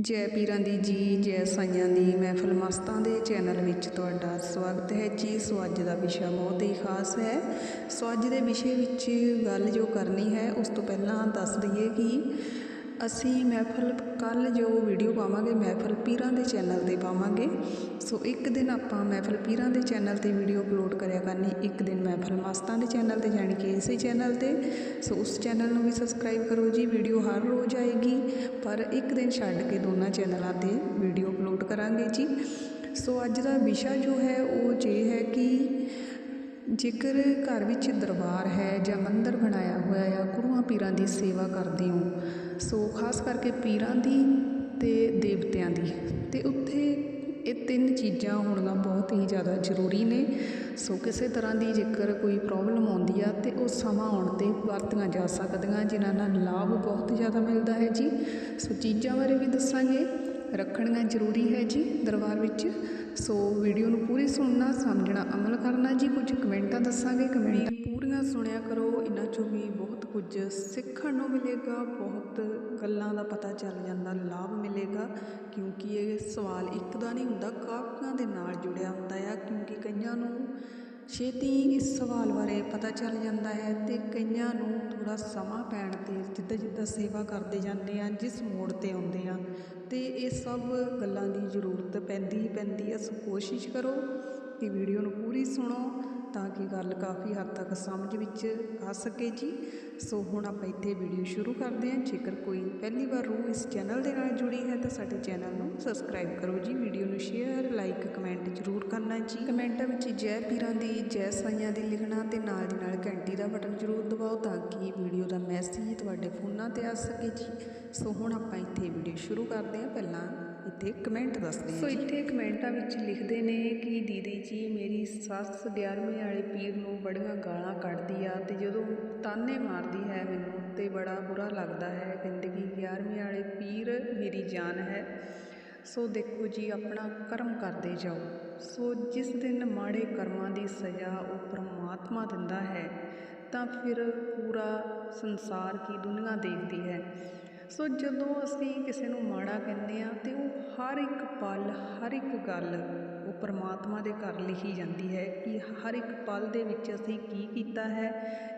ਜੈ ਪੀਰਾਂ ਦੀ ਜੀ, ਜੈ ਸਾਈਆਂ ਦੀ। ਮਹਿਫਲ ਮਸਤਾਂ ਦੇ ਚੈਨਲ ਵਿੱਚ ਤੁਹਾਡਾ ਸਵਾਗਤ ਹੈ ਜੀ। ਸੋ ਅੱਜ ਦਾ ਵਿਸ਼ਾ ਬਹੁਤ ਹੀ ਖਾਸ ਹੈ। ਸੋ ਅੱਜ ਦੇ ਵਿਸ਼ੇ ਵਿੱਚ ਗੱਲ ਜੋ ਕਰਨੀ ਹੈ, ਉਸ ਤੋਂ ਪਹਿਲਾਂ ਦੱਸ ਦਈਏ ਕਿ ਅਸੀਂ ਮਹਿਫਲ ਕੱਲ੍ਹ ਜੋ ਵੀਡੀਓ ਪਾਵਾਂਗੇ, ਮਹਿਫਲ ਪੀਰਾਂ ਦੇ ਚੈਨਲ ਤੇ ਪਾਵਾਂਗੇ। ਸੋ ਇੱਕ ਦਿਨ ਆਪਾਂ ਮਹਿਫਲ ਪੀਰਾਂ ਦੇ ਚੈਨਲ ਤੇ ਵੀਡੀਓ ਅਪਲੋਡ ਕਰਿਆ ਕਰਨੀ, ਇੱਕ ਦਿਨ ਮਹਿਫਲ ਮਸਤਾਂ ਦੇ ਚੈਨਲ ਤੇ ਜਾਣੀ ਕਿ ਇਸੇ ਚੈਨਲ ਤੇ। ਸੋ ਉਸ ਚੈਨਲ ਨੂੰ ਵੀ ਸਬਸਕ੍ਰਾਈਬ ਕਰੋ ਜੀ, ਵੀਡੀਓ ਹਰ ਰੋਜ਼ ਆਏਗੀ, ਪਰ ਇੱਕ ਦਿਨ ਛੱਡ ਕੇ ਦੋਨਾਂ ਚੈਨਲਾਂ ਤੇ ਵੀਡੀਓ ਅਪਲੋਡ ਕਰਾਂਗੇ ਜੀ। ਸੋ ਅੱਜ ਦਾ ਵਿਸ਼ਾ ਜੋ ਹੈ, ਉਹ ਜੇ ਹੈ ਕਿ ਜੇਕਰ ਘਰ ਵਿੱਚ ਦਰਬਾਰ ਹੈ ਜਾਂ ਮੰਦਰ ਬਣਾਇਆ ਹੋਇਆ ਆ, ਗੁਰੂਆਂ ਪੀਰਾਂ ਦੀ ਸੇਵਾ ਕਰਦੇ ਹੋ, ਸੋ ਖਾਸ ਕਰਕੇ ਪੀਰਾਂ ਦੀ ਤੇ ਦੇਵਤਿਆਂ ਦੀ, ਤੇ ਉੱਥੇ ਇਹ ਤਿੰਨ ਚੀਜ਼ਾਂ ਹੋਣੀਆਂ ਬਹੁਤ ਹੀ ਜ਼ਿਆਦਾ ਜ਼ਰੂਰੀ ਨੇ। ਸੋ ਕਿਸੇ ਤਰ੍ਹਾਂ ਦੀ ਜੇਕਰ ਕੋਈ ਪ੍ਰੋਬਲਮ ਆਉਂਦੀ ਆ, ਤੇ ਉਹ ਸਮਾਂ ਆਉਣ ਤੇ ਵਰਤੀਆਂ ਜਾ ਸਕਦੀਆਂ, ਜਿਨ੍ਹਾਂ ਨਾਲ ਲਾਭ ਬਹੁਤ ਜ਼ਿਆਦਾ ਮਿਲਦਾ ਹੈ ਜੀ। ਸੋ ਚੀਜ਼ਾਂ ਬਾਰੇ ਵੀ ਦੱਸਾਂਗੇ। ਰੱਖਣੀਆਂ ਜ਼ਰੂਰੀ ਹੈ ਜੀ ਦਰਬਾਰ ਵਿੱਚ। ਸੋ ਵੀਡੀਓ ਨੂੰ ਪੂਰੀ ਸੁਣਨਾ, ਸਮਝਣਾ, ਅਮਲ ਕਰਨਾ ਜੀ। ਕੁਝ ਕਮੈਂਟਾਂ ਦੱਸਾਂਗੇ, ਕਮੈਂਟ ਪੂਰੀਆਂ ਸੁਣਿਆ ਕਰੋ। ਇਹਨਾਂ ਚੋਂ ਵੀ ਬਹੁਤ ਕੁਝ ਸਿੱਖਣ ਨੂੰ ਮਿਲੇਗਾ। ਬਹੁਤ ਗੱਲਾਂ ਦਾ ਪਤਾ ਚੱਲ ਜਾਂਦਾ, ਲਾਭ ਮਿਲੇਗਾ। ਕਿਉਂਕਿ ਇਹ ਸਵਾਲ ਇੱਕ ਦਾ ਨਹੀਂ ਹੁੰਦਾ, ਕਾਫੀਆਂ ਦੇ ਨਾਲ ਜੁੜਿਆ ਹੁੰਦਾ ਆ। ਕਿਉਂਕਿ ਕਈਆਂ ਨੂੰ ਛੇਤੀ ਇਸ ਸਵਾਲ ਬਾਰੇ ਪਤਾ ਚੱਲ ਜਾਂਦਾ ਹੈ ਅਤੇ ਕਈਆਂ ਨੂੰ ਥੋੜ੍ਹਾ ਸਮਾਂ ਪੈਣ ਤੇ ਜਿੱਦਾਂ ਜਿੱਦਾਂ ਸੇਵਾ ਕਰਦੇ ਜਾਂਦੇ ਆ, ਜਿਸ ਮੋੜ ਤੇ ਆਉਂਦੇ ਆ ਅਤੇ ਇਹ ਸਭ ਗੱਲਾਂ ਦੀ ਜ਼ਰੂਰਤ ਪੈਂਦੀ ਹੀ ਪੈਂਦੀ ਹੈ ਸੋ ਕੋਸ਼ਿਸ਼ ਕਰੋ ਕਿ ਵੀਡੀਓ ਨੂੰ ਪੂਰੀ ਸੁਣੋ ਤਾਂ ਕਿ ਗੱਲ ਕਾਫੀ ਹੱਦ ਤੱਕ ਸਮਝ ਵਿੱਚ ਆ ਸਕੇ ਜੀ। ਸੋ ਹੁਣ ਆਪਾਂ ਇੱਥੇ ਵੀਡੀਓ ਸ਼ੁਰੂ ਕਰਦੇ ਹਾਂ। ਜੇਕਰ ਕੋਈ ਪਹਿਲੀ ਵਾਰ ਰੂਹ ਇਸ ਚੈਨਲ ਦੇ ਨਾਲ ਜੁੜੀ ਹੈ ਤਾਂ ਸਾਡੇ ਚੈਨਲ ਨੂੰ ਸਬਸਕ੍ਰਾਈਬ ਕਰੋ ਜੀ। ਵੀਡੀਓ ਨੂੰ ਸ਼ੇਅਰ ਲਾਈਕ ਕਮੈਂਟ ਜ਼ਰੂਰ ਕਰਨਾ ਜੀ। ਕਮੈਂਟਾਂ ਵਿੱਚ ਜੈ ਪੀਰਾਂ ਦੀ ਜੈ ਸਾਈਆਂ ਦੀ ਲਿਖਣਾ ਤੇ ਨਾਲ ਦੀ ਨਾਲ ਘੰਟੀ ਦਾ ਬਟਨ ਜ਼ਰੂਰ ਦਬਾਓ ਤਾਂ ਕਿ ਵੀਡੀਓ ਦਾ ਮੈਸੇਜ ਤੁਹਾਡੇ ਫੋਨਾਂ ਤੇ ਆ ਸਕੇ ਜੀ। ਸੋ ਹੁਣ ਆਪਾਂ ਇੱਥੇ ਵੀਡੀਓ ਸ਼ੁਰੂ ਕਰਦੇ ਹਾਂ। ਪਹਿਲਾਂ ਇੱਥੇ ਕਮੈਂਟ ਦੱਸਦੇ ਹਾਂ ਸੋ ਇੱਥੇ ਕਮੈਂਟਾਂ ਵਿੱਚ ਲਿਖਦੇ ਨੇ ਕਿ ਦੀਦੀ ਜੀ ਮੇਰੀ ਸੱਸ 11ਵੇਂ ਵਾਲੇ ਪੀਰ ਨੂੰ ਬੜੀਆਂ ਗਾਲਾਂ ਕੱਢਦੀ ਆ ਅਤੇ ਜਦੋਂ ਤਾਨੇ ਮਾਰਦੀ ਹੈ ਮੈਨੂੰ ਤੇ ਬੜਾ ਬੁਰਾ ਲੱਗਦਾ ਹੈ। ਜ਼ਿੰਦਗੀ ਕਿ 11ਵੇਂ ਵਾਲੇ ਪੀਰ ਮੇਰੀ ਜਾਨ ਹੈ। ਸੋ ਦੇਖੋ ਜੀ, ਆਪਣਾ ਕਰਮ ਕਰਦੇ ਜਾਓ। ਸੋ ਜਿਸ ਦਿਨ ਮਾੜੇ ਕਰਮਾਂ ਦੀ ਸਜ਼ਾ ਉਹ ਪਰਮਾਤਮਾ ਦਿੰਦਾ ਹੈ, ਤਾਂ ਫਿਰ ਪੂਰਾ ਸੰਸਾਰ ਕੀ ਦੁਨੀਆ ਦੇਖਦੀ ਹੈ। ਸੋ ਜਦੋਂ ਅਸੀਂ ਕਿਸੇ ਨੂੰ ਮਾੜਾ ਕਹਿੰਦੇ ਹਾਂ ਤਾਂ ਉਹ ਹਰ ਇੱਕ ਪਲ, ਹਰ ਇੱਕ ਗੱਲ ਉਹ ਪਰਮਾਤਮਾ ਦੇ ਘਰ ਲਿਖੀ ਜਾਂਦੀ ਹੈ ਕਿ ਹਰ ਇੱਕ ਪਲ ਦੇ ਵਿੱਚ ਅਸੀਂ ਕੀ ਕੀਤਾ ਹੈ,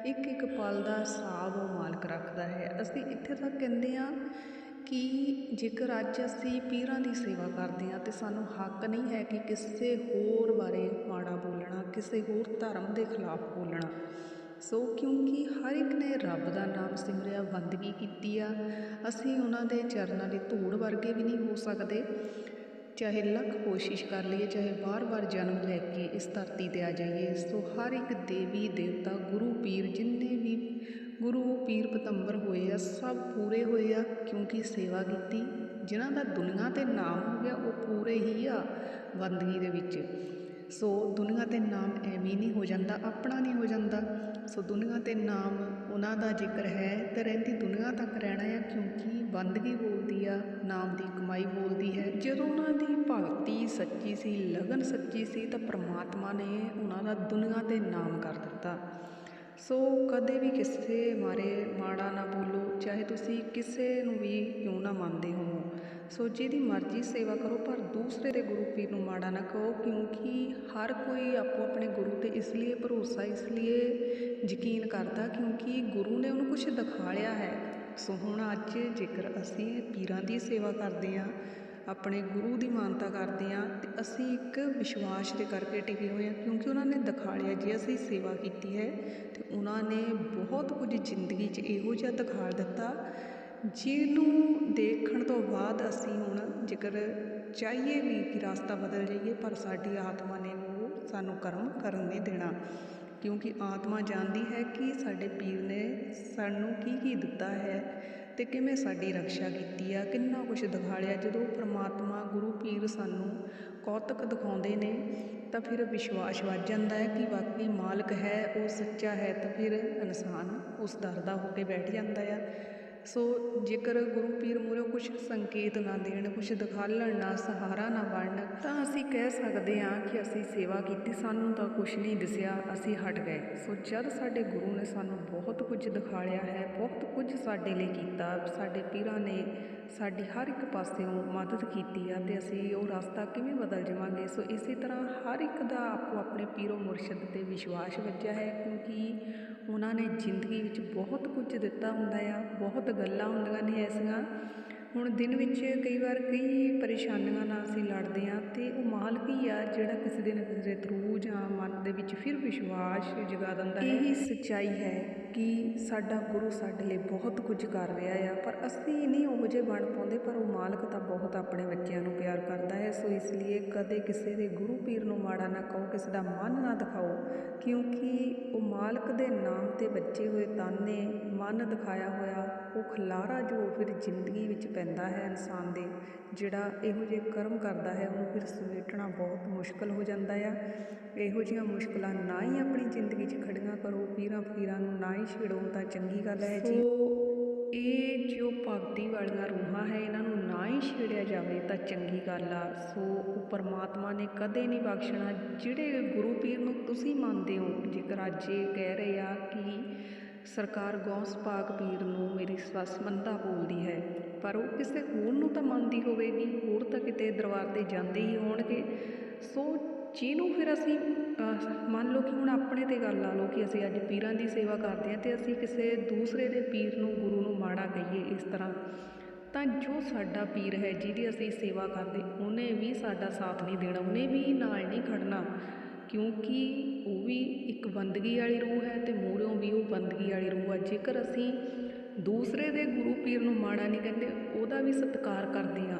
ਇੱਕ ਇੱਕ ਪਲ ਦਾ ਹਿਸਾਬ ਉਹ ਮਾਲਕ ਰੱਖਦਾ ਹੈ। ਅਸੀਂ ਇੱਥੇ ਤੱਕ ਕਹਿੰਦੇ ਹਾਂ ਕਿ ਜੇਕਰ ਅੱਜ ਅਸੀਂ ਪੀਰਾਂ ਦੀ ਸੇਵਾ ਕਰਦੇ ਹਾਂ ਤੇ ਸਾਨੂੰ ਹੱਕ ਨਹੀਂ ਹੈ ਕਿ ਕਿਸੇ ਹੋਰ ਬਾਰੇ ਮਾੜਾ ਬੋਲਣਾ, ਕਿਸੇ ਹੋਰ ਧਰਮ ਦੇ ਖਿਲਾਫ ਬੋਲਣਾ। ਸੋ ਕਿਉਂਕਿ ਹਰ ਇੱਕ ਨੇ ਰੱਬ ਦਾ ਨਾਮ ਸਿਮਰਿਆ, ਬੰਦਗੀ ਕੀਤੀ ਆ। ਅਸੀਂ ਉਹਨਾਂ ਦੇ ਚਰਨਾਂ ਦੀ ਧੂੜ ਵਰਗੇ ਵੀ ਨਹੀਂ ਹੋ ਸਕਦੇ। ਚਾਹੇ ਲੱਖ ਕੋਸ਼ਿਸ਼ ਕਰ ਲਈਏ, ਚਾਹੇ ਵਾਰ-ਵਾਰ ਜਨਮ ਲੈ ਕੇ ਇਸ ਧਰਤੀ ਤੇ ਆ ਜਾਈਏ, ਸੋ ਹਰ ਇੱਕ ਦੇਵੀ, ਦੇਵਤਾ, ਗੁਰੂ, ਪੀਰ, ਜਿੰਨੇ ਵੀ ਗੁਰੂ, ਪੀਰ, ਪਤੰਬਰ ਹੋਏ ਆ, ਸਭ ਪੂਰੇ ਹੋਏ ਆ, ਕਿਉਂਕਿ ਸੇਵਾ ਕੀਤੀ, ਜਿਨ੍ਹਾਂ ਦਾ ਦੁਨੀਆ ਤੇ ਨਾਮ ਹੋ ਗਿਆ, ਉਹ ਪੂਰੇ ਹੀ ਆ ਬੰਦਗੀ ਦੇ ਵਿੱਚ। ਸੋ ਦੁਨੀਆ ਤੇ ਨਾਮ ਐਵੇਂ ਨਹੀਂ ਹੋ ਜਾਂਦਾ, ਆਪਣਾ ਨਹੀਂ ਹੋ ਜਾਂਦਾ। ਸੋ ਦੁਨੀਆ ਤੇ ਨਾਮ ਉਹਨਾਂ ਦਾ ਜ਼ਿਕਰ ਹੈ ਤੇ ਰਹਿੰਦੀ ਦੁਨੀਆ ਤੱਕ ਰਹਿਣਾ ਆ, ਕਿਉਂਕਿ ਬੰਦਗੀ ਬੋਲਦੀ ਆ, ਨਾਮ ਦੀ ਕਮਾਈ ਬੋਲਦੀ ਹੈ। ਜਦੋਂ ਉਹਨਾਂ ਦੀ ਭਗਤੀ ਸੱਚੀ ਸੀ, ਲਗਨ ਸੱਚੀ ਸੀ, ਤਾਂ ਪ੍ਰਮਾਤਮਾ ਨੇ ਉਹਨਾਂ ਦਾ ਦੁਨੀਆ ਤੇ ਨਾਮ ਕਰ ਦਿੱਤਾ। ਸੋ ਕਦੇ ਵੀ ਕਿਸੇ ਬਾਰੇ ਮਾੜਾ ਨਾ ਬੋਲੋ, ਚਾਹੇ ਤੁਸੀਂ ਕਿਸੇ ਨੂੰ ਵੀ ਕਿਉਂ ਨਾ ਮੰਨਦੇ ਹੋ। ਸੋ ਜਿਹਦੀ ਮਰਜ਼ੀ ਸੇਵਾ ਕਰੋ, ਪਰ ਦੂਸਰੇ ਦੇ ਗੁਰੂ ਪੀਰ ਨੂੰ ਮਾੜਾ ਨਾ ਕਹੋ, ਕਿਉਂਕਿ ਹਰ ਕੋਈ ਆਪੋ ਆਪਣੇ ਗੁਰੂ ਤੇ ਇਸ ਲਈ ਭਰੋਸਾ, ਇਸ ਲਈ ਯਕੀਨ ਕਰਦਾ, ਕਿਉਂਕਿ ਗੁਰੂ ਨੇ ਉਹਨੂੰ ਕੁਝ ਦਿਖਾ ਲਿਆ ਹੈ। ਸੋ ਹੁਣ ਅੱਜ ਜੇਕਰ ਅਸੀਂ ਪੀਰਾਂ ਦੀ ਸੇਵਾ ਕਰਦੇ ਹਾਂ ਆਪਣੇ ਗੁਰੂ ਦੀ ਮਾਨਤਾ ਕਰਦੇ ਹਾਂ ਅਤੇ ਅਸੀਂ ਇੱਕ ਵਿਸ਼ਵਾਸ ਦੇ ਕਰਕੇ ਟਿਕੇ ਹੋਏ ਹਾਂ ਕਿਉਂਕਿ ਉਹਨਾਂ ਨੇ ਦਿਖਾਲਿਆ ਜੇ, ਅਸੀਂ ਸੇਵਾ ਕੀਤੀ ਹੈ ਤੇ ਉਹਨਾਂ ਨੇ ਬਹੁਤ ਕੁਝ ਜ਼ਿੰਦਗੀ 'ਚ ਇਹੋ ਜਿਹਾ ਦਿਖਾ ਦਿੱਤਾ ਜਿਹਨੂੰ ਦੇਖਣ ਤੋਂ ਬਾਅਦ ਅਸੀਂ ਹੁਣ ਜੇਕਰ ਚਾਹੀਏ ਵੀ ਕਿ ਰਸਤਾ ਬਦਲ ਜਾਈਏ, ਪਰ ਸਾਡੀ ਆਤਮਾ ਨੇ ਉਹ ਸਾਨੂੰ ਕਰਮ ਕਰਨ ਨਹੀਂ ਦੇਣਾ ਕਿਉਂਕਿ ਆਤਮਾ ਜਾਣਦੀ ਹੈ ਕਿ ਸਾਡੇ ਪੀਰ ਨੇ ਸਾਨੂੰ ਕੀ ਕੀ ਦਿੱਤਾ ਹੈ ਅਤੇ ਕਿਵੇਂ ਸਾਡੀ ਰੱਖਿਆ ਕੀਤੀ ਆ, ਕਿੰਨਾ ਕੁਛ ਦਿਖਾ ਲਿਆ ਜਦੋਂ ਪਰਮਾਤਮਾ ਗੁਰੂ ਪੀਰ ਸਾਨੂੰ ਕੌਤਕ ਦਿਖਾਉਂਦੇ ਨੇ, ਤਾਂ ਫਿਰ ਵਿਸ਼ਵਾਸ ਵੱਧ ਜਾਂਦਾ ਹੈ ਕਿ ਵਾਕਈ ਮਾਲਕ ਹੈ, ਉਹ ਸੱਚਾ ਹੈ, ਤਾਂ ਫਿਰ ਇਨਸਾਨ ਉਸ ਦਰ ਦਾ ਹੋ ਕੇ ਬੈਠ ਜਾਂਦਾ ਆ। ਸੋ ਜੇਕਰ ਗੁਰੂ ਪੀਰ ਮੂਹਰੋਂ ਕੁਝ ਸੰਕੇਤ ਨਾ ਦੇਣ ਕੁਝ ਦਿਖਾਲਣ ਨਾ ਸਹਾਰਾ ਨਾ ਬਣਨ, ਤਾਂ ਅਸੀਂ ਕਹਿ ਸਕਦੇ ਹਾਂ ਕਿ ਅਸੀਂ ਸੇਵਾ ਕੀਤੀ, ਸਾਨੂੰ ਤਾਂ ਕੁਝ ਨਹੀਂ ਦਿਸਿਆ, ਅਸੀਂ ਹਟ ਗਏ। ਸੋ ਜਦ ਸਾਡੇ ਗੁਰੂ ਨੇ ਸਾਨੂੰ ਬਹੁਤ ਕੁਝ ਦਿਖਾਲਿਆ ਹੈ, ਬਹੁਤ ਕੁਝ ਸਾਡੇ ਲਈ ਕੀਤਾ, ਸਾਡੇ ਪੀਰਾਂ ਨੇ ਸਾਡੀ ਹਰ ਇੱਕ ਪਾਸਿਓਂ ਮਦਦ ਕੀਤੀ ਆ, ਤੇ ਅਸੀਂ ਉਹ ਰਸਤਾ ਕਿਵੇਂ ਬਦਲ ਜਾਵਾਂਗੇ? ਸੋ ਇਸੇ ਤਰ੍ਹਾਂ ਹਰ ਇੱਕ ਦਾ ਆਪੋ ਆਪਣੇ ਪੀਰੋ ਮੁਰਸ਼ਿਦ ਤੇ ਵਿਸ਼ਵਾਸ ਵੱਜਿਆ ਹੈ, ਕਿਉਂਕਿ ਉਹਨਾਂ ਨੇ ਜ਼ਿੰਦਗੀ ਵਿੱਚ ਬਹੁਤ ਕੁਝ ਦਿੱਤਾ ਹੁੰਦਾ ਆ, ਬਹੁਤ ਗੱਲਾਂ ਹੁੰਦੀਆਂ ਨੇ ਐਸੀਆਂ। ਹੁਣ ਦਿਨ ਵਿੱਚ ਕਈ ਵਾਰ ਕਈ ਪਰੇਸ਼ਾਨੀਆਂ ਨਾਲ ਅਸੀਂ ਲੜਦੇ ਹਾਂ ਅਤੇ ਉਹ ਮਾਲਕ ਹੀ ਆ, ਜਿਹੜਾ ਕਿਸੇ ਦੇ ਨਾ ਕਿਸੇ ਦੇ ਥਰੂ ਜਾਂ ਮਨ ਦੇ ਵਿੱਚ ਫਿਰ ਵਿਸ਼ਵਾਸ ਜਗਾ ਦਿੰਦਾ ਹੈ। ਇਹੀ ਸੱਚਾਈ ਹੈ ਕਿ ਸਾਡਾ ਗੁਰੂ ਸਾਡੇ ਲਈ ਬਹੁਤ ਕੁਝ ਕਰ ਰਿਹਾ ਆ, ਪਰ ਅਸੀਂ ਨਹੀਂ ਉਹ ਜਿਹੇ ਬਣ ਪਾਉਂਦੇ, ਪਰ ਉਹ ਮਾਲਕ ਤਾਂ ਬਹੁਤ ਆਪਣੇ ਬੱਚਿਆਂ ਨੂੰ ਪਿਆਰ ਕਰਦਾ ਹੈ। ਸੋ ਇਸ ਲਈ ਕਦੇ ਕਿਸੇ ਦੇ ਗੁਰੂ ਪੀਰ ਨੂੰ ਮਾੜਾ ਨਾ ਕਹੋ, ਕਿਸੇ ਦਾ ਮਨ ਨਾ ਦਿਖਾਓ, ਕਿਉਂਕਿ ਉਹ ਮਾਲਕ ਦੇ ਨਾਮ ਤੇ ਬੱਚੇ ਹੋਏ, ਤਾਨੇ ਮਨ ਦਿਖਾਇਆ ਹੋਇਆ ਉਹ ਖਿਲਾਰਾ ਜੋ ਫਿਰ ਜ਼ਿੰਦਗੀ ਵਿੱਚ ਪੈਂਦਾ ਹੈ ਇਨਸਾਨ ਦੇ, ਜਿਹੜਾ ਇਹੋ ਜਿਹੇ ਕਰਮ ਕਰਦਾ ਹੈ, ਉਹਨੂੰ ਫਿਰ ਸਮੇਟਣਾ ਬਹੁਤ ਮੁਸ਼ਕਲ ਹੋ ਜਾਂਦਾ ਆ। ਇਹੋ ਜਿਹੀਆਂ ਮੁਸ਼ਕਲਾਂ ਨਾ ਹੀ ਆਪਣੀ ਜ਼ਿੰਦਗੀ 'ਚ ਖੜੀਆਂ ਕਰੋ ਪੀਰਾਂ ਫਕੀਰਾਂ ਨੂੰ ਨਾ ਹੀ ਛੇੜੋ, ਤਾਂ ਚੰਗੀ ਗੱਲ ਹੈ ਜੀ। ਇਹ ਜੋ ਭਗਤੀ ਵਾਲੀਆਂ ਰੂਹਾਂ ਹੈ, ਇਹਨਾਂ ਨੂੰ ਨਾ ਹੀ ਛੇੜਿਆ ਜਾਵੇ, ਤਾਂ ਚੰਗੀ ਗੱਲ ਆ। ਸੋ, ਉਹ ਪਰਮਾਤਮਾ ਨੇ ਕਦੇ ਨਹੀਂ ਬਖਸ਼ਣਾ, ਜਿਹੜੇ ਗੁਰੂ ਪੀਰ ਨੂੰ ਤੁਸੀਂ ਮੰਨਦੇ ਹੋ, ਜੇਕਰ ਅੱਜ ਇਹ ਕਹਿ ਰਹੇ ਆ ਕਿ ਸਰਕਾਰ ਗੌਸ ਪਾਕ ਪੀਰ ਨੂੰ ਮੇਰੀ ਸੱਸ ਮੰਦਾ ਬੋਲਦੀ ਹੈ। ਪਰ ਉਹ ਕਿਸੇ ਹੋਰ ਨੂੰ ਤਾਂ ਮੰਨਦੀ ਹੋਵੇਗੀ, ਹੋਰ ਤਾਂ ਕਿਤੇ ਦਰਬਾਰ ਤੇ ਜਾਂਦੇ ਹੀ ਹੋਣਗੇ। ਸੋ ਜਿਹਨੂੰ ਫਿਰ ਅਸੀਂ ਮੰਨ ਲਓ ਕਿ ਹੁਣ ਆਪਣੇ ਤੇ ਗੱਲ ਲਾ ਲਓ ਕਿ ਅਸੀਂ ਅੱਜ ਪੀਰਾਂ ਦੀ ਸੇਵਾ ਕਰਦੇ ਹਾਂ ਤੇ ਅਸੀਂ ਕਿਸੇ ਦੂਸਰੇ ਦੇ ਪੀਰ ਨੂੰ, ਗੁਰੂ ਨੂੰ ਮਾੜਾ ਕਹੀਏ ਇਸ ਤਰ੍ਹਾਂ, ਤਾਂ ਜੋ ਸਾਡਾ ਪੀਰ ਹੈ ਜਿਹਦੀ ਅਸੀਂ ਸੇਵਾ ਕਰਦੇ, ਉਹਨੇ ਵੀ ਸਾਡਾ ਸਾਥ ਨਹੀਂ ਦੇਣਾ, ਉਹਨੇ ਵੀ ਨਾਲ ਨਹੀਂ ਖੜਨਾ। ਕਿਉਂਕਿ ਉਹ ਵੀ ਇੱਕ ਬੰਦਗੀ ਵਾਲੀ ਰੂਹ ਹੈ ਅਤੇ ਮੂਹਰੋਂ ਵੀ ਉਹ ਬੰਦਗੀ ਵਾਲੀ ਰੂਹ ਆ। ਜੇਕਰ ਅਸੀਂ ਦੂਸਰੇ ਦੇ ਗੁਰੂ ਪੀਰ ਨੂੰ ਮਾੜਾ ਨਹੀਂ ਕਹਿੰਦੇ, ਉਹਦਾ ਵੀ ਸਤਿਕਾਰ ਕਰਦੇ ਹਾਂ,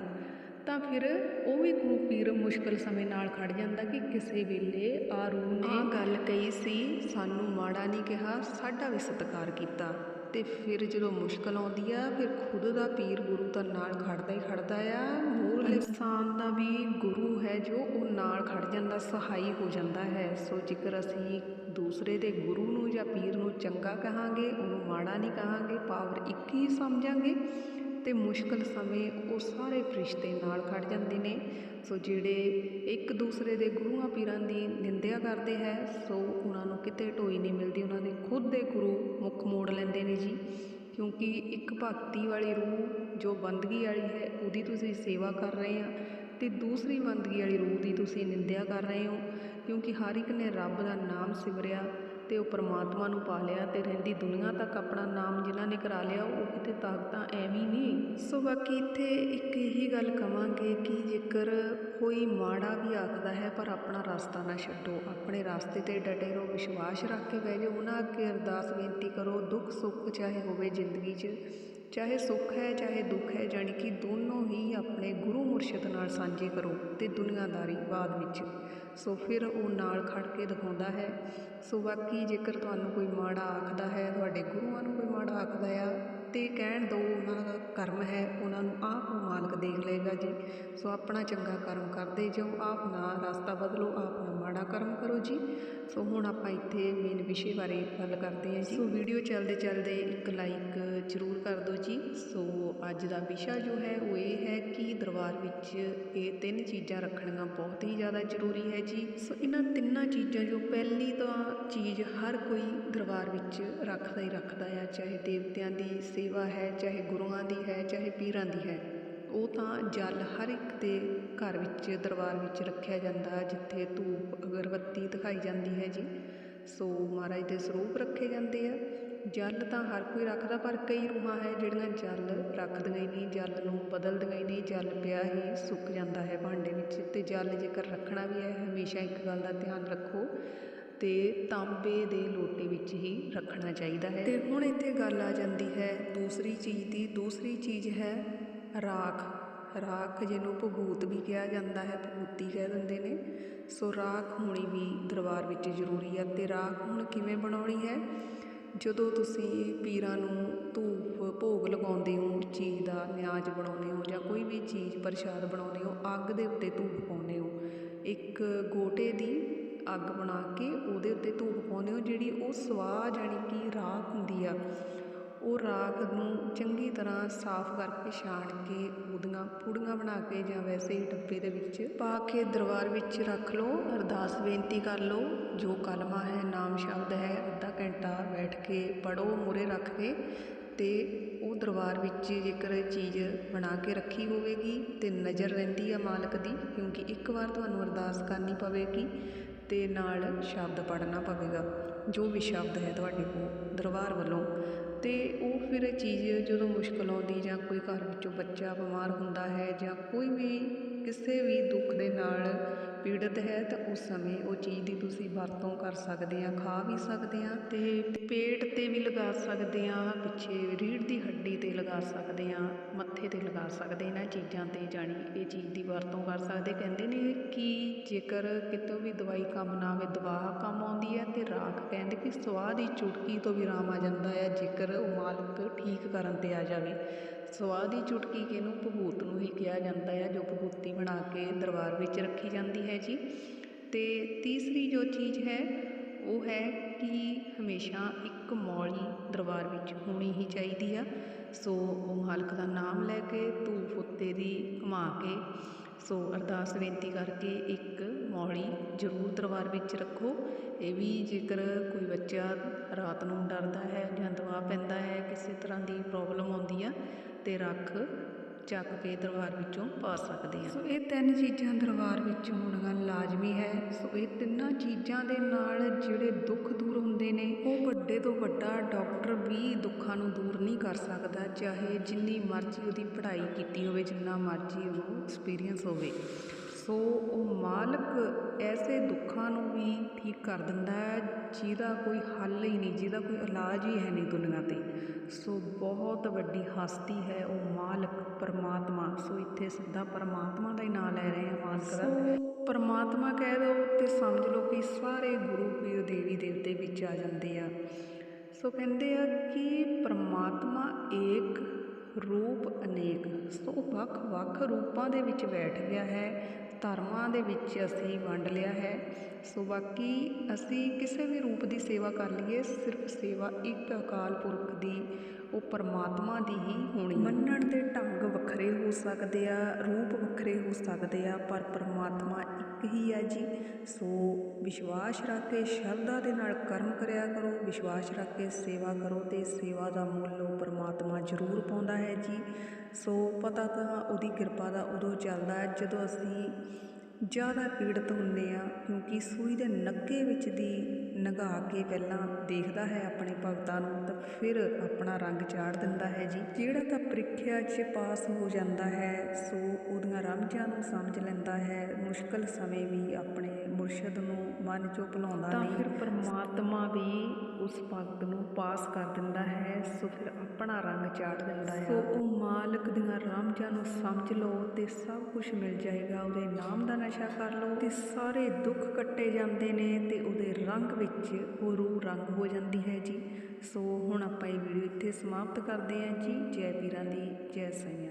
ਤਾਂ ਫਿਰ ਉਹ ਵੀ ਗੁਰੂ ਪੀਰ ਮੁਸ਼ਕਲ ਸਮੇਂ ਨਾਲ ਖੜ ਜਾਂਦਾ ਕਿ ਕਿਸੇ ਵੇਲੇ ਆ ਰੂਹ ਨੇ ਆ ਗੱਲ ਕਹੀ ਸੀ, ਸਾਨੂੰ ਮਾੜਾ ਨਹੀਂ ਕਿਹਾ, ਸਾਡਾ ਵੀ ਸਤਿਕਾਰ ਕੀਤਾ। ਤੇ ਫਿਰ ਜਦੋਂ ਮੁਸ਼ਕਲ ਆਉਂਦੀ ਆ, ਫਿਰ ਖੁਦ ਦਾ ਪੀਰ ਗੁਰੂ ਤਾਂ ਨਾਲ ਖੜਦਾ ਹੀ ਖੜਦਾ ਆ ਇਨਸਾਨ ਦਾ ਵੀ ਗੁਰੂ ਹੈ ਜੋ ਉਹ ਨਾਲ ਖੜ ਜਾਂਦਾ, ਸਹਾਈ ਹੋ ਜਾਂਦਾ ਹੈ। ਸੋ ਜੇਕਰ ਅਸੀਂ ਦੂਸਰੇ ਦੇ ਗੁਰੂ ਨੂੰ ਜਾਂ ਪੀਰ ਨੂੰ ਚੰਗਾ ਕਹਾਂਗੇ, ਉਹਨੂੰ ਮਾੜਾ ਨਹੀਂ ਕਹਾਂਗੇ, ਪਾਵਰ ਇੱਕ ਹੀ ਸਮਝਾਂਗੇ, ਤੇ ਮੁਸ਼ਕਲ ਸਮੇਂ ਉਹ ਸਾਰੇ ਫਰਿਸ਼ਤੇ ਨਾਲ ਖੜ ਜਾਂਦੇ ਨੇ। ਸੋ ਜਿਹੜੇ ਇੱਕ ਦੂਸਰੇ ਦੇ ਗੁਰੂਆਂ ਪੀਰਾਂ ਦੀ ਨਿੰਦਿਆ ਕਰਦੇ ਹੈ, ਸੋ ਉਹਨਾਂ ਨੂੰ ਕਿਤੇ ਢੋਈ ਨਹੀਂ ਮਿਲਦੀ, ਉਹਨਾਂ ਦੇ ਖੁਦ ਦੇ ਗੁਰੂ ਮੁੱਖ ਮੋੜ ਲੈਂਦੇ ਨੇ ਜੀ। ਕਿਉਂਕਿ ਇੱਕ ਭਗਤੀ ਵਾਲੀ ਰੂਹ ਜੋ ਬੰਦਗੀ ਵਾਲੀ ਹੈ, ਉਹਦੀ ਤੁਸੀਂ ਸੇਵਾ ਕਰ ਰਹੇ ਆ ਤੇ ਦੂਸਰੀ ਬੰਦਗੀ ਵਾਲੀ ਰੂਹ ਦੀ ਤੁਸੀਂ ਨਿੰਦਿਆ ਕਰ ਰਹੇ ਹੋ, ਕਿਉਂਕਿ ਹਰ ਇੱਕ ਨੇ ਰੱਬ ਦਾ ਨਾਮ ਸਿਮਰਿਆ ਤੇ ਉਹ ਪਰਮਾਤਮਾ ਨੂੰ ਪਾ ਲਿਆ ਤੇ ਰਹਿੰਦੀ ਦੁਨੀਆ ਤੱਕ ਆਪਣਾ ਨਾਮ ਜਿਨ੍ਹਾਂ ਨੇ ਕਰਾ ਲਿਆ, ਉਹ ਕਿਤੇ ਤਾਕਤਾਂ ਐਵੇਂ ਨਹੀਂ ਸੋ ਬਾਕੀ ਇੱਥੇ ਇੱਕ ਇਹੀ ਗੱਲ ਕਵਾਂਗੇ ਕਿ ਜੇਕਰ ਕੋਈ ਮਾੜਾ ਵੀ ਆਖਦਾ ਹੈ, ਪਰ ਆਪਣਾ ਰਸਤਾ ਨਾ ਛੱਡੋ, ਆਪਣੇ ਰਸਤੇ ਤੇ ਡਟੇ ਰਹੋ ਵਿਸ਼ਵਾਸ ਰੱਖ ਕੇ ਬਹਿ ਜਾਓ, ਉਹਨਾਂ ਅੱਗੇ ਅਰਦਾਸ ਬੇਨਤੀ ਕਰੋ, ਦੁੱਖ ਸੁੱਖ ਚਾਹੇ ਹੋਵੇ ਜ਼ਿੰਦਗੀ 'ਚ, ਚਾਹੇ ਸੁੱਖ ਹੈ, ਚਾਹੇ ਦੁੱਖ ਹੈ, ਜਾਣੀ ਕਿ ਦੋਨੋਂ ਹੀ ਆਪਣੇ ਗੁਰੂ ਮੁਰਸ਼ਿਦ ਨਾਲ ਸਾਂਝੇ ਕਰੋ ਤੇ ਦੁਨੀਆਦਾਰੀ ਬਾਅਦ ਵਿੱਚ। ਸੋ ਫਿਰ ਉਹ ਨਾਲ ਖੜ੍ਹ ਕੇ ਦਿਖਾਉਂਦਾ ਹੈ। ਸੋ ਬਾਕੀ ਜੇਕਰ ਤੁਹਾਨੂੰ ਕੋਈ ਮਾੜਾ ਆਖਦਾ ਹੈ, ਤੁਹਾਡੇ ਗੁਰੂਆਂ ਨੂੰ ਕੋਈ ਮਾੜਾ ਆਖਦਾ ਆ ਤੇ ਕਹਿਣ ਦੋ ਉਹਨਾਂ ਦਾ ਕਰਮ ਹੈ, ਉਹਨਾਂ ਨੂੰ ਆਪ ਉਹ ਮਾਲਕ ਦੇਖ ਲਏਗਾ ਜੀ। ਸੋ ਆਪਣਾ ਚੰਗਾ ਕਰਮ ਕਰਦੇ ਜਾਓ, ਆਪ ਨਾ ਰਸਤਾ ਬਦਲੋ, ਆਪ ਨਾ ਮਾੜਾ ਕਰਮ ਕਰੋ ਜੀ। ਸੋ ਹੁਣ ਆਪਾਂ ਇੱਥੇ ਮੇਨ ਵਿਸ਼ੇ ਬਾਰੇ ਗੱਲ ਕਰਦੇ ਹਾਂ ਜੀ। ਸੋ ਵੀਡੀਓ ਚੱਲਦੇ ਚੱਲਦੇ ਇੱਕ ਲਾਈਕ ਜ਼ਰੂਰ ਕਰ ਦਿਓ ਜੀ। ਸੋ ਅੱਜ ਦਾ ਵਿਸ਼ਾ ਜੋ ਹੈ ਉਹ ਇਹ ਹੈ ਕਿ ਦਰਬਾਰ ਵਿੱਚ ਇਹ ਤਿੰਨ ਚੀਜ਼ਾਂ ਰੱਖਣੀਆਂ ਬਹੁਤ ਹੀ ਜ਼ਿਆਦਾ ਜ਼ਰੂਰੀ ਹੈ ਜੀ। ਸੋ ਇਹਨਾਂ ਤਿੰਨਾਂ ਚੀਜ਼ਾਂ ਜੋ ਪਹਿਲੀ ਤਾਂ ਚੀਜ਼ ਹਰ ਕੋਈ ਦਰਬਾਰ ਵਿੱਚ ਰੱਖਦਾ ਹੀ ਰੱਖਦਾ ਆ, ਚਾਹੇ ਦੇਵਤਿਆਂ ਦੀ ਸੇ ਸੇਵਾ ਹੈ, ਚਾਹੇ ਗੁਰੂਆਂ ਦੀ ਹੈ, ਚਾਹੇ ਪੀਰਾਂ ਦੀ ਹੈ, ਉਹ ਤਾਂ ਜਲ ਹਰ ਇੱਕ ਦੇ ਘਰ ਵਿੱਚ, ਦਰਬਾਰ ਵਿੱਚ ਰੱਖਿਆ ਜਾਂਦਾ, ਜਿੱਥੇ ਧੂਪ, ਅਗਰਬੱਤੀ ਦਿਖਾਈ ਜਾਂਦੀ ਹੈ ਜੀ। ਸੋ ਮਹਾਰਾਜ ਦੇ ਸਰੂਪ ਰੱਖੇ ਜਾਂਦੇ ਆ। ਜਲ ਤਾਂ ਹਰ ਕੋਈ ਰੱਖਦਾ, ਪਰ ਕਈ ਰੂਹਾਂ ਹੈ ਜਿਹੜੀਆਂ ਜਲ ਰੱਖਦੀਆਂ ਹੀ ਨਹੀਂ, ਜਲ ਨੂੰ ਬਦਲਦੀਆਂ ਹੀ ਨਹੀਂ, ਜਲ ਪਿਆ ਹੀ ਸੁੱਕ ਜਾਂਦਾ ਹੈ ਭਾਂਡੇ ਵਿੱਚ। ਤੇ ਜਲ ਜੇਕਰ ਰੱਖਣਾ ਵੀ ਹੈ, ਹਮੇਸ਼ਾ ਇੱਕ ਗੱਲ ਦਾ ਧਿਆਨ ਰੱਖੋ ਅਤੇ ਤਾਂਬੇ ਦੇ ਲੋਟੇ ਵਿੱਚ ਹੀ ਰੱਖਣਾ ਚਾਹੀਦਾ ਹੈ। ਅਤੇ ਹੁਣ ਇੱਥੇ ਗੱਲ ਆ ਜਾਂਦੀ ਹੈ, ਦੂਸਰੀ ਚੀਜ਼ ਦੀ, ਦੂਸਰੀ ਚੀਜ਼ ਹੈ ਰਾਖ। ਰਾਖ ਜਿਹਨੂੰ ਭਗੂਤ ਵੀ ਕਿਹਾ ਜਾਂਦਾ ਹੈ ਭਗੂਤੀ ਕਹਿ ਦਿੰਦੇ ਨੇ। ਸੋ ਰਾਖ ਹੋਣੀ ਵੀ ਦਰਬਾਰ ਵਿੱਚ ਜ਼ਰੂਰੀ ਹੈ ਅਤੇ ਰਾਖ ਹੁਣ ਕਿਵੇਂ ਬਣਾਉਣੀ ਹੈ? ਜਦੋਂ ਤੁਸੀਂ ਪੀਰਾਂ ਨੂੰ ਧੂਪ, ਭੋਗ ਲਗਾਉਂਦੇ ਹੋ ਚੀਜ਼ ਦਾ ਨਿਆਜ ਬਣਾਉਂਦੇ ਹੋ ਜਾਂ ਕੋਈ ਵੀ ਚੀਜ਼ ਪ੍ਰਸ਼ਾਦ ਬਣਾਉਂਦੇ ਹੋ, ਅੱਗ ਦੇ ਉੱਤੇ ਧੂਪ ਪਾਉਂਦੇ ਹੋ, ਇੱਕ ਗੋਟੇ ਦੀ ਅੱਗ ਬਣਾ ਕੇ ਉਹਦੇ ਉੱਤੇ ਧੂਪ ਪਾਉਂਦੇ ਹੋ, ਜਿਹੜੀ ਉਹ ਸਵਾਹ ਜਾਣੀ ਕਿ ਰਾਖ ਹੁੰਦੀ ਆ, ਉਹ ਰਾਖ ਨੂੰ ਚੰਗੀ ਤਰ੍ਹਾਂ ਸਾਫ਼ ਕਰਕੇ ਛਾਣ ਕੇ ਉਹਦੀਆਂ ਪੂੜੀਆਂ ਬਣਾ ਕੇ ਜਾਂ ਵੈਸੇ ਹੀ ਡੱਬੇ ਦੇ ਵਿੱਚ ਪਾ ਕੇ ਦਰਬਾਰ ਵਿੱਚ ਰੱਖ ਲਓ। ਅਰਦਾਸ ਬੇਨਤੀ ਕਰ ਲਓ, ਜੋ ਕਲਮਾ ਹੈ, ਨਾਮ ਸ਼ਬਦ ਹੈ, ਅੱਧਾ ਘੰਟਾ ਬੈਠ ਕੇ ਪੜੋ ਮੂਹਰੇ ਰੱਖ ਕੇ ਤੇ ਉਹ ਦਰਬਾਰ ਵਿੱਚ ਜੇਕਰ ਚੀਜ਼ ਬਣਾ ਕੇ ਰੱਖੀ ਹੋਵੇਗੀ ਤੇ ਨਜ਼ਰ ਰਹਿੰਦੀ ਆ ਮਾਲਕ ਦੀ, ਕਿਉਂਕਿ ਇੱਕ ਵਾਰ ਤੁਹਾਨੂੰ ਅਰਦਾਸ ਕਰਨੀ ਪਵੇਗੀ। ਤੇ ਨਾਲ ਸ਼ਬਦ ਪੜ੍ਹਨਾ ਪਵੇਗਾ, ਜੋ ਵੀ ਸ਼ਬਦ ਹੈ ਤੁਹਾਡੇ ਕੋਲ, ਦਰਬਾਰ ਵੱਲੋਂ। ਅਤੇ ਉਹ ਫਿਰ ਚੀਜ਼ ਜਦੋਂ ਮੁਸ਼ਕਲ ਆਉਂਦੀ ਜਾਂ ਕੋਈ ਘਰ ਵਿੱਚੋਂ ਬੱਚਾ ਬਿਮਾਰ ਹੁੰਦਾ ਹੈ ਜਾਂ ਕੋਈ ਵੀ ਕਿਸੇ ਵੀ ਦੁੱਖ ਦੇ ਨਾਲ ਪੀੜਤ ਹੈ ਤਾਂ ਉਸ ਸਮੇਂ ਉਹ ਚੀਜ਼ ਦੀ ਤੁਸੀਂ ਵਰਤੋਂ ਕਰ ਸਕਦੇ ਆ, ਖਾ ਵੀ ਸਕਦੇ ਆ ਤੇ ਪੇਟ ਤੇ ਵੀ ਲਗਾ ਸਕਦੇ ਆ, ਪਿੱਛੇ ਰੀੜ੍ਹ ਦੀ ਹੱਡੀ ਤੇ ਲਗਾ ਸਕਦੇ ਆ, ਮੱਥੇ ਤੇ ਲਗਾ ਸਕਦੇ ਇਹਨਾਂ ਚੀਜ਼ਾਂ ਤੇ ਜਾਣੀ ਇਹ ਚੀਜ਼ ਦੀ ਵਰਤੋਂ ਕਰ ਸਕਦੇ। ਕਹਿੰਦੇ ਨੇ ਕਿ ਜੇਕਰ ਕਿਤੋਂ ਵੀ ਦਵਾਈ ਕੰਮ ਨਾ ਆਵੇ, ਦਵਾ ਕੰਮ ਆਉਂਦੀ ਹੈ ਤੇ ਰਾਖ ਕਹਿੰਦੇ ਕਿ ਸਵਾਹ ਦੀ ਚੁਟਕੀ ਤੋਂ ਵੀ ਆਰਾਮ ਆ ਜਾਂਦਾ ਹੈ, ਜੇਕਰ ਉਹ ਮਾਲਕ ਠੀਕ ਕਰਨ ਤੇ ਆ ਜਾਵੇ। ਸਵਾਹ ਦੀ ਚੁਟਕੀ ਕਿਹਨੂੰ? ਭਭੂਤ ਨੂੰ ਹੀ ਕਿਹਾ ਜਾਂਦਾ ਆ, ਜੋ ਭਭੂਤੀ ਬਣਾ ਕੇ ਦਰਬਾਰ ਵਿੱਚ ਰੱਖੀ ਜਾਂਦੀ ਹੈ ਜੀ। ਅਤੇ ਤੀਸਰੀ ਜੋ ਚੀਜ਼ ਹੈ, ਉਹ ਹੈ ਕਿ ਹਮੇਸ਼ਾ ਇੱਕ ਮੌਲੀ ਦਰਬਾਰ ਵਿੱਚ ਹੋਣੀ ਹੀ ਚਾਹੀਦੀ ਆ। ਸੋ ਉਹ ਮਾਲਕ ਦਾ ਨਾਮ ਲੈ ਕੇ ਧੂਫ ਉੱਤੇ ਦੀ ਘੁਮਾ ਕੇ, ਸੋ ਅਰਦਾਸ ਬੇਨਤੀ ਕਰਕੇ ਇੱਕ ਮੌਲੀ ਜ਼ਰੂਰ ਦਰਬਾਰ ਵਿੱਚ ਰੱਖੋ। ਇਹ ਵੀ ਜੇਕਰ ਕੋਈ ਬੱਚਾ ਰਾਤ ਨੂੰ ਡਰਦਾ ਹੈ ਜਾਂ ਦਵਾ ਪੈਂਦਾ ਹੈ, ਕਿਸੇ ਤਰ੍ਹਾਂ ਦੀ ਪ੍ਰੋਬਲਮ ਆਉਂਦੀ ਆ ਤੇ ਰੱਖ ਚੱਕ ਕੇ ਦਰਬਾਰ ਵਿੱਚੋਂ ਪਾ ਸਕਦੇ ਆ ਸੋ ਇਹ ਤਿੰਨ ਚੀਜ਼ਾਂ ਦਰਬਾਰ ਵਿੱਚ ਹੋਣੀਆਂ ਲਾਜ਼ਮੀ ਹੈ। ਸੋ ਇਹ ਤਿੰਨਾਂ ਚੀਜ਼ਾਂ ਦੇ ਨਾਲ ਜਿਹੜੇ ਦੁੱਖ ਦੂਰ ਹੁੰਦੇ ਨੇ, ਉਹ ਵੱਡੇ ਤੋਂ ਵੱਡਾ ਡਾਕਟਰ ਵੀ ਦੁੱਖਾਂ ਨੂੰ ਦੂਰ ਨਹੀਂ ਕਰ ਸਕਦਾ, ਚਾਹੇ ਜਿੰਨੀ ਮਰਜ਼ੀ ਉਹਦੀ ਪੜ੍ਹਾਈ ਕੀਤੀ ਹੋਵੇ, ਜਿੰਨਾ ਮਰਜ਼ੀ ਉਹਨੂੰ ਐਕਸਪੀਰੀਅੰਸ ਹੋਵੇ। ਸੋ ਉਹ ਮਾਲਕ ਐਸੇ ਦੁੱਖਾਂ ਨੂੰ ਵੀ ਠੀਕ ਕਰ ਦਿੰਦਾ ਹੈ ਜਿਹਦਾ ਕੋਈ ਹੱਲ ਹੀ ਨਹੀਂ ਜਿਹਦਾ ਕੋਈ ਇਲਾਜ ਹੀ ਹੈ ਨਹੀਂ ਦੁਨੀਆ ਤੇ। ਸੋ ਬਹੁਤ ਵੱਡੀ ਹਸਤੀ ਹੈ ਉਹ ਮਾਲਕ ਪਰਮਾਤਮਾ। ਸੋ ਇੱਥੇ ਸਿੱਧਾ ਪਰਮਾਤਮਾ ਦਾ ਹੀ ਨਾਮ ਲੈ ਰਹੇ ਹਾਂ ਮਾਲਕ ਦਾ। ਪਰਮਾਤਮਾ ਕਹਿ ਦੋ ਤੇ ਸਮਝ ਲਓ ਕਿ ਸਾਰੇ ਗੁਰੂ ਪੀਰ ਦੇਵੀ ਦੇਵਤੇ ਵਿੱਚ ਆ ਜਾਂਦੇ ਆ। ਸੋ ਕਹਿੰਦੇ ਆ ਕਿ ਪਰਮਾਤਮਾ ਏਕ ਰੂਪ ਅਨੇਕ ਸੋ ਵੱਖ ਵੱਖ ਰੂਪਾਂ ਦੇ ਵਿੱਚ ਬੈਠ ਗਿਆ ਹੈ, ਧਰਮਾਂ ਦੇ ਵਿੱਚ ਅਸੀਂ ਵੰਡ ਲਿਆ ਹੈ। ਸੋ ਬਾਕੀ ਅਸੀਂ ਕਿਸੇ ਵੀ ਰੂਪ ਦੀ ਸੇਵਾ ਕਰ ਲਈਏ, ਸਿਰਫ ਸੇਵਾ ਇੱਕ ਅਕਾਲ ਪੁਰਖ ਦੀ ਉਹ ਪਰਮਾਤਮਾ ਦੀ ਹੀ ਹੋਣੀ ਮੰਨਣ ਦੇ ਢੰਗ ਵੱਖਰੇ ਹੋ ਸਕਦੇ ਆ, ਰੂਪ ਵੱਖਰੇ ਹੋ ਸਕਦੇ ਆ, ਪਰ ਪਰਮਾਤਮਾ ਇੱਕ ਹੀ ਆ ਜੀ। ਸੋ ਵਿਸ਼ਵਾਸ ਰੱਖ ਕੇ ਸ਼ਰਧਾ ਦੇ ਨਾਲ ਕਰਮ ਕਰਿਆ ਕਰੋ, ਵਿਸ਼ਵਾਸ ਰੱਖ ਕੇ ਸੇਵਾ ਕਰੋ ਤੇ ਸੇਵਾ ਦਾ ਮੁੱਲ ਉਹ ਪਰਮਾਤਮਾ ਜ਼ਰੂਰ ਪਾਉਂਦਾ ਹੈ ਜੀ। ਸੋ ਪਤਾ ਤਾਂ ਉਹਦੀ ਕਿਰਪਾ ਦਾ ਉਦੋਂ ਚੱਲਦਾ ਜਦੋਂ ਅਸੀਂ ਜ਼ਿਆਦਾ ਪੀੜਤ ਹੁੰਦੇ ਹਾਂ ਕਿਉਂਕਿ ਸੂਈ ਦੇ ਨੱਕੇ ਵਿੱਚ ਦੀ ਨਗਾ ਕੇ ਪਹਿਲਾਂ ਦੇਖਦਾ ਹੈ ਆਪਣੇ ਭਗਤਾਂ ਨੂੰ, ਤਾਂ ਫਿਰ ਆਪਣਾ ਰੰਗ ਚਾੜ ਦਿੰਦਾ ਹੈ ਜੀ। ਜਿਹੜਾ ਤਾਂ ਪ੍ਰੀਖਿਆ 'ਚ ਪਾਸ ਹੋ ਜਾਂਦਾ ਹੈ, ਸੋ ਉਹਦੀਆਂ ਰਮਜਾਂ ਨੂੰ ਸਮਝ ਲੈਂਦਾ ਹੈ, ਮੁਸ਼ਕਲ ਸਮੇਂ ਵੀ ਆਪਣੇ ਮੁਰਸ਼ਦ ਮਨ 'ਚੋਂ ਭੁਲਾਉਂਦਾ ਨਹੀਂ। ਤਾਂ ਫਿਰ ਪਰਮਾਤਮਾ ਵੀ ਉਸ ਭਗਤ ਨੂੰ ਪਾਸ ਕਰ ਦਿੰਦਾ ਹੈ ਸੋ ਫਿਰ ਆਪਣਾ ਰੰਗ ਚਾੜ ਦਿੰਦਾ ਹੈ ਸੋ ਉਹ ਮਾਲਕ ਦੀਆਂ ਰਾਮਜਾਂ ਨੂੰ ਸਮਝ ਲਓ ਤੇ ਸਭ ਕੁਝ ਮਿਲ ਜਾਏਗਾ। ਉਹਦੇ ਨਾਮ ਦਾ ਨਸ਼ਾ ਕਰ ਲਓ ਤੇ ਸਾਰੇ ਦੁੱਖ ਕੱਟੇ ਜਾਂਦੇ ਨੇ ਤੇ ਉਹਦੇ ਰੰਗ ਵਿੱਚ ਉਹ ਰੂਹ ਰੰਗ ਹੋ ਜਾਂਦੀ ਹੈ ਜੀ। ਸੋ ਹੁਣ ਆਪਾਂ ਇਹ ਵੀਡੀਓ ਇੱਥੇ ਸਮਾਪਤ ਕਰਦੇ ਹਾਂ ਜੀ। ਜੈ ਪੀਰਾਂ ਦੀ ਜੈ ਦੀ